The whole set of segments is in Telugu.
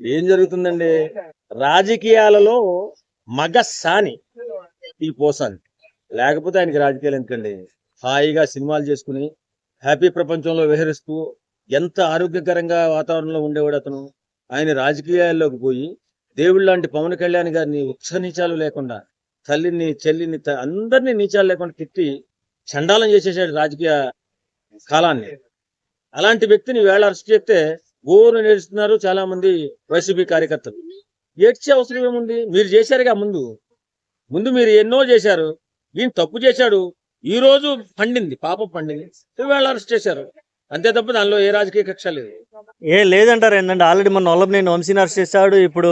ఏం జరుగుతుందండి? రాజకీయాలలో మగ సాని ఈ పోసాని. లేకపోతే ఆయనకి రాజకీయాలు ఎందుకండి? హాయిగా సినిమాలు చేసుకుని హ్యాపీ ప్రపంచంలో విహరిస్తూ ఎంత ఆరోగ్యకరంగా వాతావరణంలో ఉండేవాడు అతను. ఆయన రాజకీయాల్లోకి పోయి దేవుడు లాంటి పవన్ కళ్యాణ్ గారిని ఉత్స నీచాలు లేకుండా తల్లిని చెల్లిని అందరినీ నీచాలు లేకుండా తిట్టి చండాలం చేసేసాడు రాజకీయ కాలాన్ని. అలాంటి వ్యక్తిని వేళ అరెస్ట్ చేస్తే గోరు నేడుస్తున్నారు చాలా మంది వైసీపీ కార్యకర్తలు. ఏడ్చే అవసరం ఏముంది? మీరు చేశారుగా ముందు. ముందు మీరు ఎన్నో చేశారు. ఈయన తప్పు చేశాడు. ఈ రోజు పండింది పాపం పండింది. వేళ అరెస్ట్ చేశారు. అంతే తప్ప దానిలో ఏ రాజకీయ కక్ష లేదు. ఏ లేదంటారు ఏంటంటే ఆల్రెడీ మన నేను వంశీని అరెస్ట్ చేశాడు. ఇప్పుడు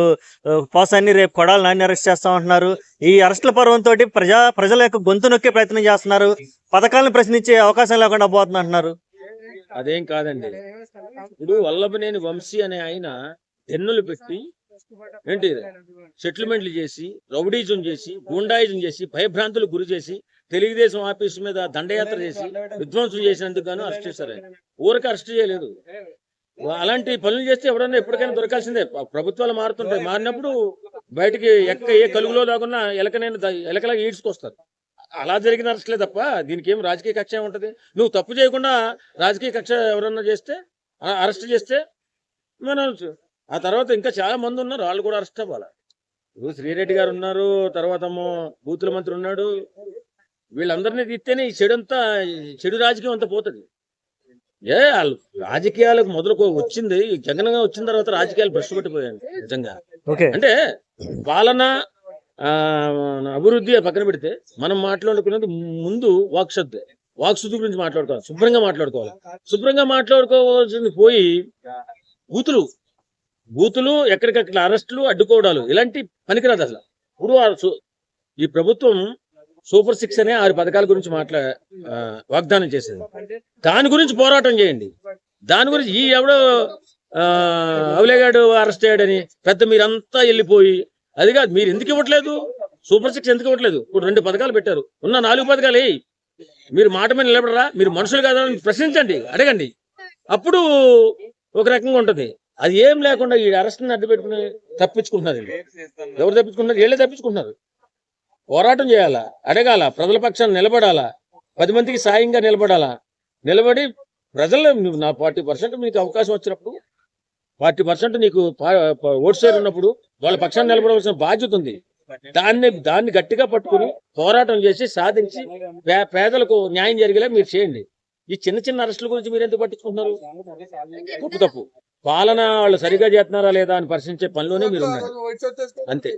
పోసాన్ని రేపు కొడాలి నాన్ని అరెస్ట్ చేస్తామంటున్నారు ఈ అరెస్టుల పర్వంతో ప్రజా ప్రజల యొక్క గొంతు నొక్కే ప్రయత్నం చేస్తున్నారు. పథకాలను ప్రశ్నించే అవకాశం లేకుండా పోతుంది అంటున్నారు. అదేం కాదండి. ఇప్పుడు వల్లభనేని వంశీ అనే ఆయన ఎన్నులు పెట్టి ఏంటి సెటిల్మెంట్లు చేసి రౌడీజం చేసి గుండాయిజం చేసి భయభ్రాంతులు గురి చేసి తెలుగుదేశం ఆఫీసు మీద దండయాత్ర చేసి విధ్వంసం చేసినందుకు గాను అరెస్ట్ చేశారు ఊరికి అరెస్ట్ చేయలేదు. అలాంటి పనులు చేస్తే ఎవడన్నా ఎప్పటికైనా దొరకాల్సిందే. ప్రభుత్వాలు మారుతుంటాయి. మారినప్పుడు బయటికి ఎక్క ఏ కలుగులో దాకున్నా ఎలకనైనా ఎలకలాగా ఈడ్చుకొస్తారు. అలా జరిగిన అరెస్ట్లే తప్ప దీనికి ఏం రాజకీయ కక్ష ఏముంటది? నువ్వు తప్పు చేయకుండా రాజకీయ కక్ష ఎవరన్నా చేస్తే అరెస్ట్ చేస్తే మనం ఆ తర్వాత ఇంకా చాలా మంది ఉన్నారు వాళ్ళు కూడా అరెస్ట్ అవ్వాలి? ఇప్పుడు శ్రీరెడ్డి గారు ఉన్నారు తర్వాత ఏమో బూతుల మంత్రి ఉన్నాడు. వీళ్ళందరినీ తీస్తేనే ఈ చెడు అంతా చెడు రాజకీయం అంతా పోతుంది. ఏ వాళ్ళు రాజకీయాలకు మొదలుకో వచ్చింది ఈ జగన్గా వచ్చిన తర్వాత రాజకీయాలు భ్రష్టు పట్టిపోయాయి నిజంగా. అంటే పాలన అభివృద్ధి పక్కన పెడితే మనం మాట్లాడుకునేది ముందు వాక్శుద్ధి వాక్శుద్ధి గురించి మాట్లాడుకోవాలి. శుభ్రంగా మాట్లాడుకోవాలి. శుభ్రంగా మాట్లాడుకోవాల్సింది పోయి బూతులు. బూతులు ఎక్కడికక్కడ అరెస్టులు అడ్డుకోవడాలు ఇలాంటి పనికిరాదు అసలు. ఇప్పుడు ఈ ప్రభుత్వం సూపర్ సిక్స్ అనే ఆరు పథకాల గురించి మాట్లా వాగ్దానం చేసింది. దాని గురించి పోరాటం చేయండి. దాని గురించి ఈ ఎవడో ఆ, అవలేగాడు అరెస్ట్ అయ్యాడని పెద్ద మీరంతా వెళ్ళిపోయి అది కాదు మీరు ఎందుకు ఇవ్వట్లేదు? సూపర్ సిక్స్ ఎందుకు ఇవ్వట్లేదు? ఇప్పుడు రెండు పథకాలు పెట్టారు. ఉన్న నాలుగు పథకాలు మీరు మాట మీద నిలబడరా? మీరు మనుషులు కాదా ప్రశ్నించండి అడగండి. అప్పుడు ఒక రకంగా ఉంటుంది. అది ఏం లేకుండా ఈ అరెస్ట్ని అడ్డు పెట్టుకుని తప్పించుకుంటున్నారు ఎవరు తప్పించుకుంటున్నారు? వీళ్ళే తప్పించుకుంటున్నారు. పోరాటం చేయాలా? అడగాల? ప్రజల పక్షాన్ని నిలబడాలా? పది మందికి సాయంగా నిలబడాలా? నిలబడి ప్రజలు నా ఫార్టీ పర్సెంట్ మీకు అవకాశం వచ్చినప్పుడు ఫార్టీ పర్సెంట్ నీకు ఓట్ షేర్ ఉన్నప్పుడు వాళ్ళ పక్షాన్ని నిలబడవలసిన బాధ్యత ఉంది. దాన్ని దాన్ని గట్టిగా పట్టుకుని పోరాటం చేసి సాధించి పే- పేదలకు న్యాయం జరిగేలా మీరు చేయండి. ఈ చిన్న చిన్న అరెస్టుల గురించి మీరు ఎందుకు పట్టించుకుంటున్నారు? తప్పు తప్పు. పాలన వాళ్ళు సరిగా చేస్తున్నారా లేదా అని పరిశీలించే పనిలోనే మీరు ఉన్నారు. అంతే.